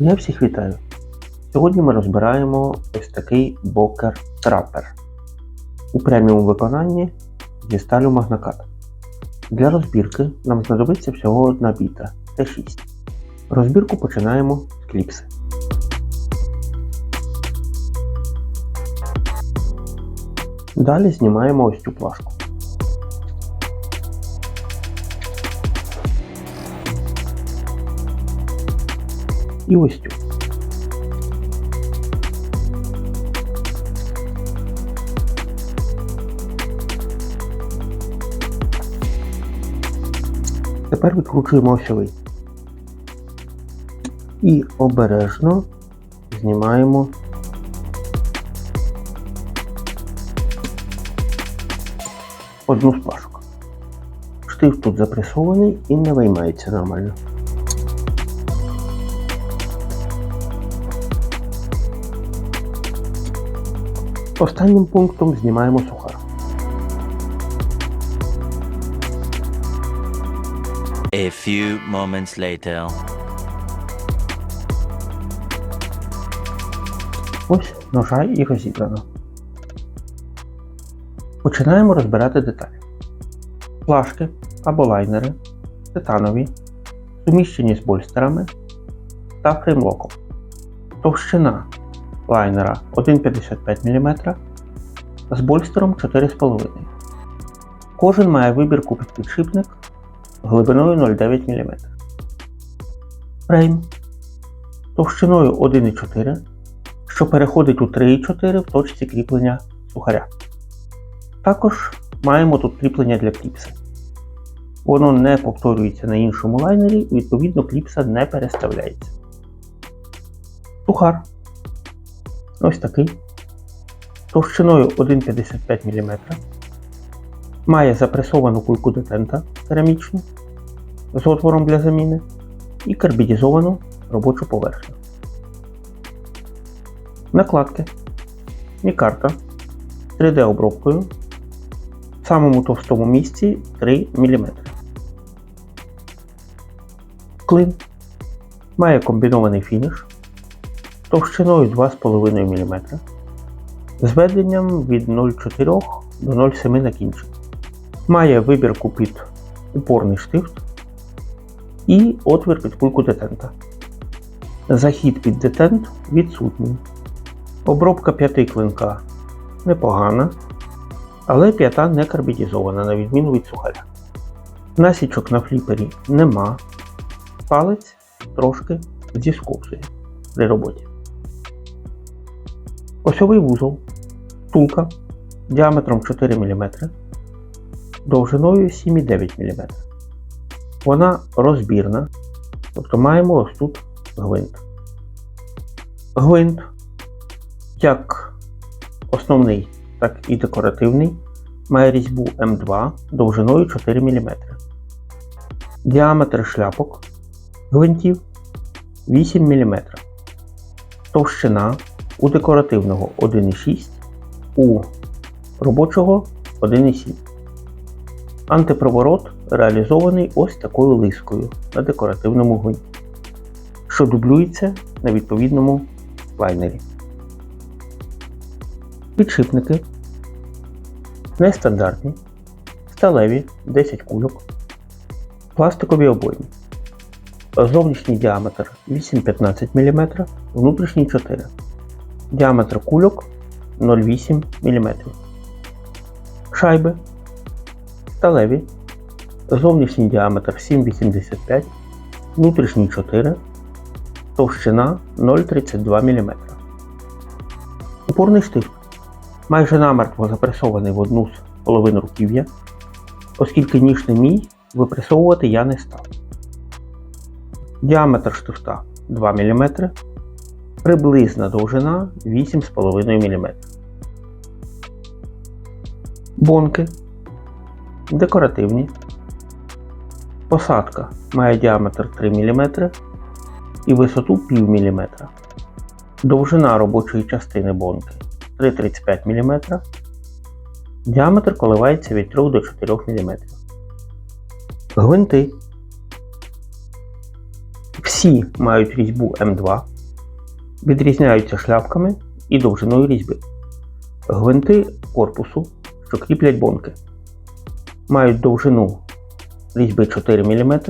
Я всіх вітаю! Сьогодні ми розбираємо ось такий бокер трапер у преміум виконанні зі сталю магнакат. Для розбірки нам знадобиться всього одна біта Т6. Розбірку починаємо з кліпси. Далі знімаємо ось цю плашку. І ось цю. Тепер відкручуємо осьовий. І обережно знімаємо одну з плашок. Штифт тут запресований і не виймається нормально. Останнім пунктом знімаємо сухар. A few moments later. Ось ножа і розібрано. Починаємо розбирати деталі. Плашки або лайнери, титанові, суміщені з больстерами та фреймлоком. Товщина лайнера 1,55 мм з больстером 4,5 Кожен має вибірку під підшипник глибиною 0,9 мм. Фрейм товщиною 1,4 що переходить у 3,4 в точці кріплення сухаря. Також маємо тут кріплення для кліпси. Воно не повторюється на іншому лайнері, відповідно кліпса не переставляється. Сухар ось такий. Товщиною 1,55 мм. Має запресовану кульку детента керамічну з отвором для заміни і карбідізовану робочу поверхню. Накладки. Мікарта 3D обробкою. В самому товстому місці 3 мм. Клин має комбінований фініш товщиною 2,5 мм. Зведенням від 0,4 до 0,7 на кінчик. Має вибірку під упорний штифт і отвір під кульку детента. Захід під детент відсутній. Обробка п'яти клинка непогана, але п'ята не карбідізована, на відміну від сухаря. Насічок на фліпері нема. Палець трошки зісковзує при роботі. Осьовий вузол, втулка діаметром 4 мм, довжиною 7,9 мм. Вона розбірна, тобто маємо ось тут гвинт. Гвинт як основний, так і декоративний, має різьбу М2 довжиною 4 мм. Діаметр шляпок гвинтів 8 мм. Товщина у декоративного 1,6, у робочого 1,7. Антипроворот реалізований ось такою лискою на декоративному гвинті, що дублюється на відповідному лайнері. Підшипники нестандартні, сталеві 10 кульок, пластикові обойми. Зовнішній діаметр 8-15 мм, внутрішній 4 Діаметр кульок 0,8 мм. Шайби сталеві. Зовнішній діаметр 7,85 внутрішній 4 товщина 0,32 мм. Упорний штифт майже намертво запресований в одну з половин руків'я, оскільки ніж не мій, випресовувати я не став. Діаметр штифта 2 мм, приблизна довжина 8,5 мм. Бонки декоративні. Посадка має діаметр 3 мм і висоту пів мм. Довжина робочої частини бонки 3,35 мм. Діаметр коливається від 3 до 4 мм. Гвинти Всі мають різьбу М2, відрізняються шляпками і довжиною різьби. Гвинти корпусу, що кріплять бонки, мають довжину різьби 4 мм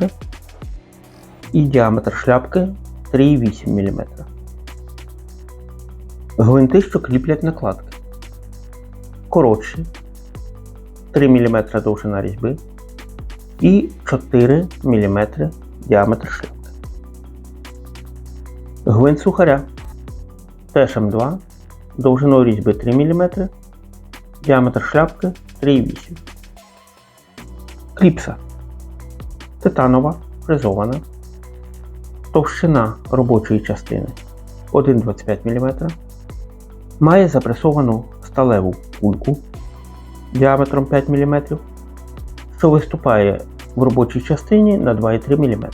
і діаметр шляпки 3,8 мм. Гвинти, що кріплять накладки. Коротші 3 мм довжина різьби і 4 мм діаметр шляпки. Гвинт сухаря теж М2 довжиною різьби 3 мм, діаметр шляпки 3,8 Кліпса. Титанова, фрезована, товщина робочої частини 1,25 мм, має запресовану сталеву кульку діаметром 5 мм, що виступає в робочій частині на 2,3 мм.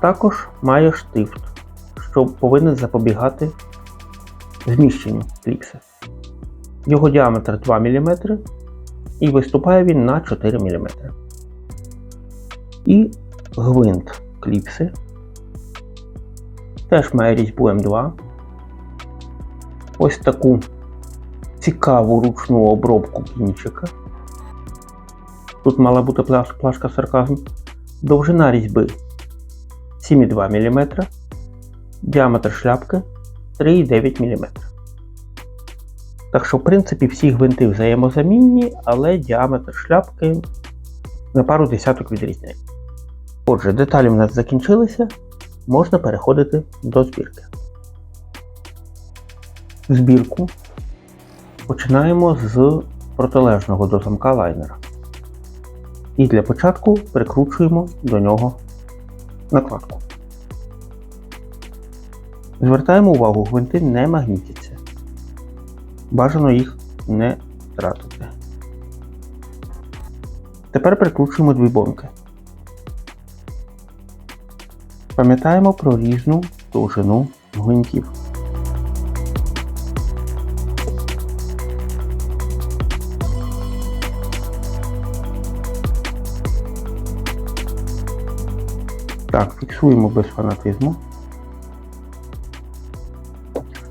Також має штифт, що повинен запобігати зміщенню кліпси. Його діаметр 2 мм і виступає він на 4 мм. І гвинт кліпси теж має різьбу М2. Ось таку цікаву ручну обробку кінчика. Тут мала бути плашка сарказм. Довжина різьби 7,2 мм, діаметр шляпки 3,9 мм. Так що, в принципі, всі гвинти взаємозамінні, але діаметр шляпки на пару десяток відрізняється. Отже, деталі в нас закінчилися, можна переходити до збірки. Збірку починаємо з протилежного до замка лайнера. І для початку прикручуємо до нього накладку. Звертаємо увагу, гвинти не магнітяться. Бажано їх не втратити. Тепер прикручуємо дві бонки. Пам'ятаємо про різну довжину гвинтів. Так, фіксуємо без фанатизму.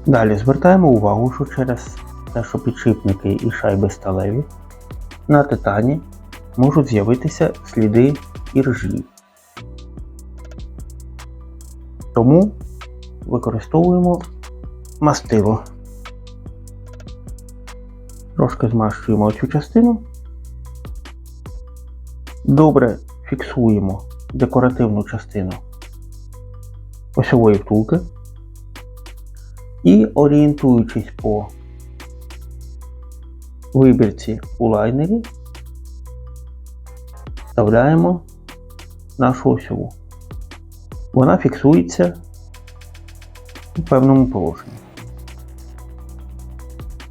Далі звертаємо увагу, що через те, що підшипники і шайби сталеві, на титані можуть з'явитися сліди іржі. Тому використовуємо мастило. Трошки змащуємо цю частину. Добре фіксуємо декоративну частину осьової втулки і орієнтуючись по вибірці у лайнері, вставляємо нашу осьову. Вона фіксується у певному положенні.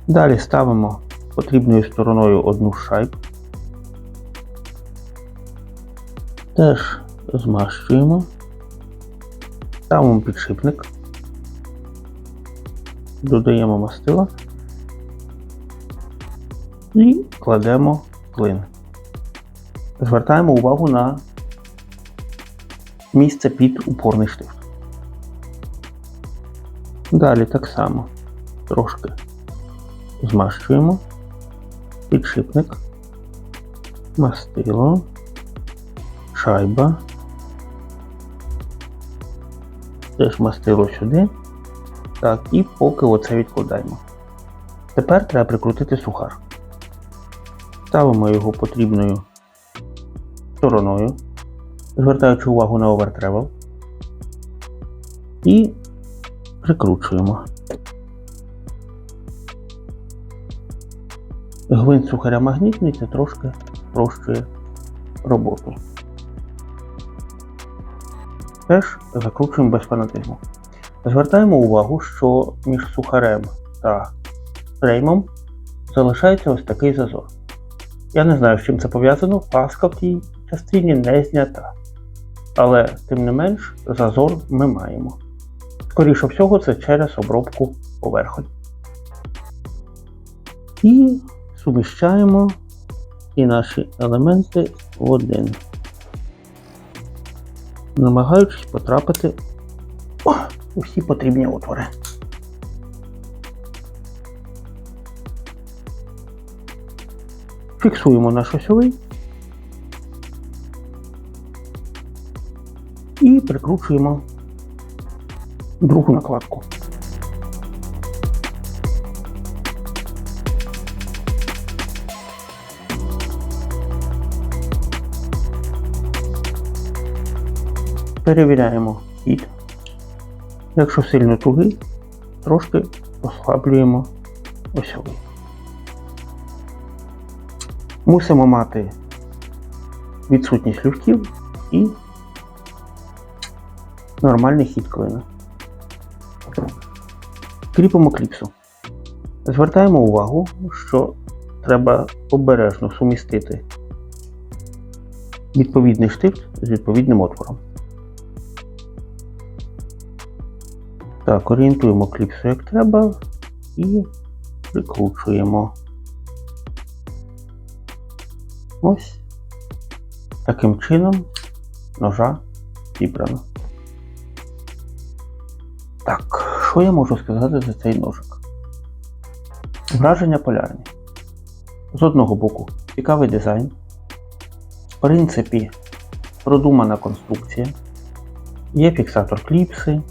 Далі ставимо потрібною стороною одну шайб. Теж змащуємо, ставимо підшипник, додаємо мастила і кладемо клин. Звертаємо увагу на місце під упорний штифт. Далі так само трошки змащуємо підшипник, мастило, шайба, теж мастило сюди. Так, і поки оце відкладаємо. Тепер треба прикрутити сухар. Ставимо його потрібною стороною, звертаючи увагу на овертревел. І прикручуємо. Гвинт сухаря магнітний це трошки спрощує роботу. Теж закручуємо без фанатизму. Звертаємо увагу, що між сухарем та фреймом залишається ось такий зазор. Я не знаю, з чим це пов'язано, паска в тій частині не знята. Але, тим не менш, зазор ми маємо. Скоріше всього, це через обробку поверхонь. І суміщаємо і наші елементи в один. намагаючись потрапити о, у всі потрібні отвори. Фіксуємо наш осьовий і прикручуємо другу накладку. Перевіряємо хід. Якщо сильно тугий, трошки послаблюємо осьовий. Мусимо мати відсутність люфтів і нормальний хід клина. Кріпимо кліпсу. Звертаємо увагу, що треба обережно сумістити відповідний штифт з відповідним отвором. Так, орієнтуємо кліпсу як треба і прикручуємо. Ось таким чином ножа зібрано. Так, що я можу сказати за цей ножик? Враження полярні. З одного боку, цікавий дизайн. В принципі, продумана конструкція. Є фіксатор кліпси,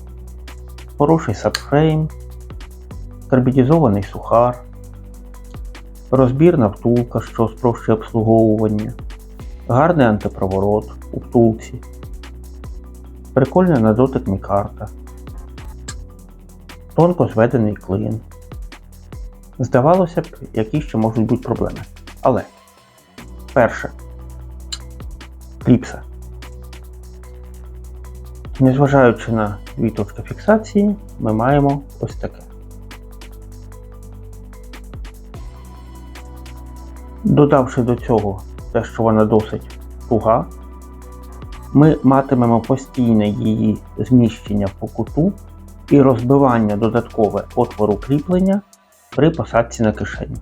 хороший сабфрейм, карбідізований сухар, розбірна втулка, що спрощує обслуговування, гарний антипроворот у втулці, прикольна на дотик мікарта, тонко зведений клин. Здавалося б, які ще можуть бути проблеми. Але перше кліпса. Незважаючи на дві точки фіксації, ми маємо ось таке. Додавши до цього те, що вона досить туга, ми матимемо постійне її зміщення по куту і розбивання додаткове отвору кріплення при посадці на кишеню.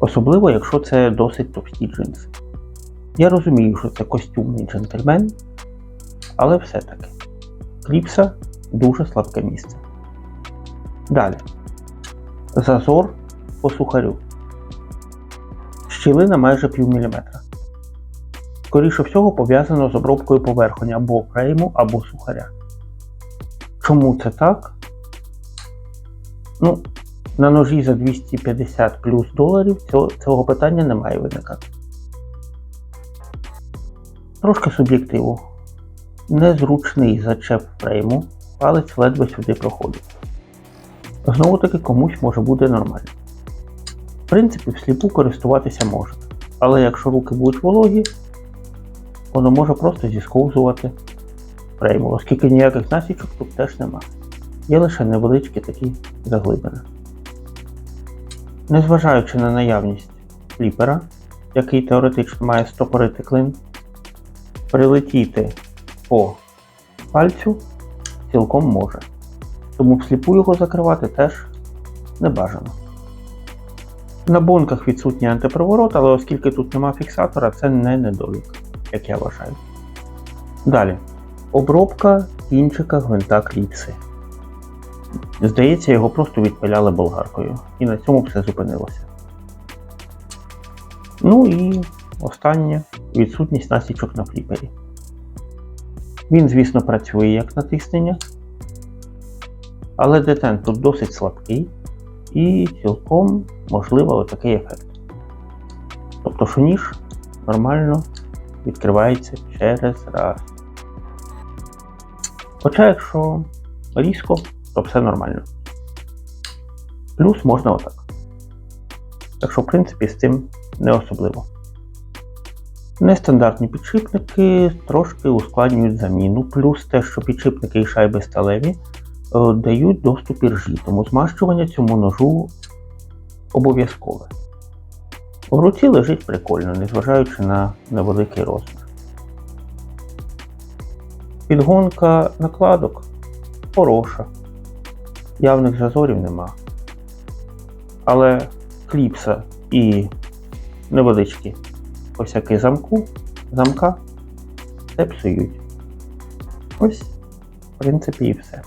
Особливо, якщо це досить товсті джинси. Я розумію, що це костюмний джентльмен, але все-таки кліпса дуже слабке місце. Далі. Зазор по сухарю. Щілина майже пів міліметра. Скоріше всього пов'язано з обробкою поверхонь або фрейму, або сухаря. Чому це так? Ну, на ножі за 250 плюс доларів цього питання не має виникати. Трошки суб'єктиву. Незручний зачеп фрейму, палець ледве сюди проходить. Знову таки комусь може бути нормально. В принципі, всліпу користуватися можна, але якщо руки будуть вологі, воно може просто зісковзувати фрейму, оскільки ніяких насічок тут теж нема. Є лише невеличкі такі заглибини. Незважаючи на наявність фліпера, який теоретично має стопорити клин, прилетіти по пальцю цілком може. Тому всліпу його закривати теж не бажано. На бонках відсутній антипроворот, але оскільки тут нема фіксатора, це не недолік, як я вважаю. Далі. Обробка кінчика гвинта кліпси. Здається, його просто відпиляли болгаркою. І на цьому все зупинилося. Ну і останнє відсутність насічок на фліпері. Він, звісно, працює як натиснення, але детен тут досить слабкий і цілком можливо отакий ефект. Тобто, що ніж нормально відкривається через раз. Хоча, якщо різко, то все нормально. Плюс можна отак. Так що, в принципі, з цим не особливо. Нестандартні підшипники трошки ускладнюють заміну, плюс те, що підшипники і шайби сталеві е, дають доступ іржі, тому змащування цьому ножу обов'язкове. В руці лежить прикольно, незважаючи на невеликий розмір. Підгонка накладок хороша. Явних зазорів нема. Але кліпса і невеличкі косяки замку, замка це псують. Ось, в принципі, і все.